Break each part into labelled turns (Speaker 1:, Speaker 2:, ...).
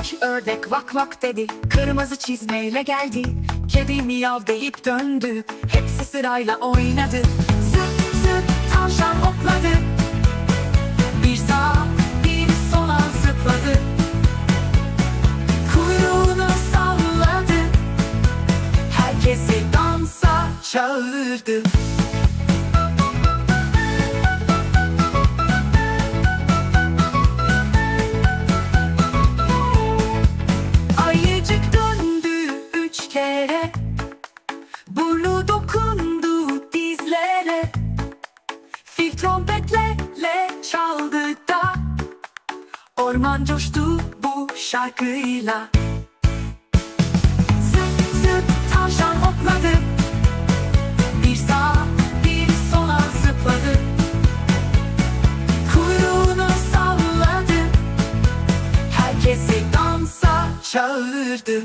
Speaker 1: Minik ördek vak vak dedi. Kırmızı çizmeyle geldi. Kedi miyav deyip döndü. Hepsi sırayla oynadı. Zıp zıp tavşan hopladı. Bir sağa bir sola zıpladı. Kuyruğunu salladı. Herkesi dansa çağırdı Burnu dokundu dizlere. Fil trompetlerle çaldı da. Orman coştu bu şarkıyla. Zıp zıp tavşan hopladı Bir sağa bir sola zıpladı. Kuyruğunu salladı. Herkesi dansa çağırdı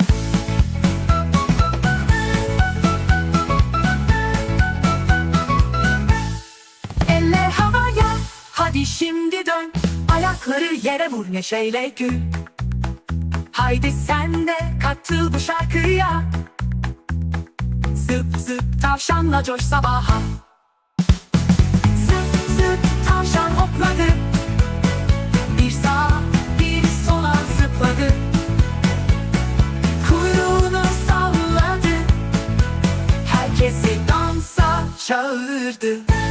Speaker 1: Hadi şimdi dön Ayakları yere vur neşeyle gül Haydi sen de katıl bu şarkıya. Zıp zıp tavşanla coş sabaha. Zıp zıp tavşan hopladı. Bir sağa bir sola zıpladı. Kuyruğunu salladı. Herkesi dansa çağırdı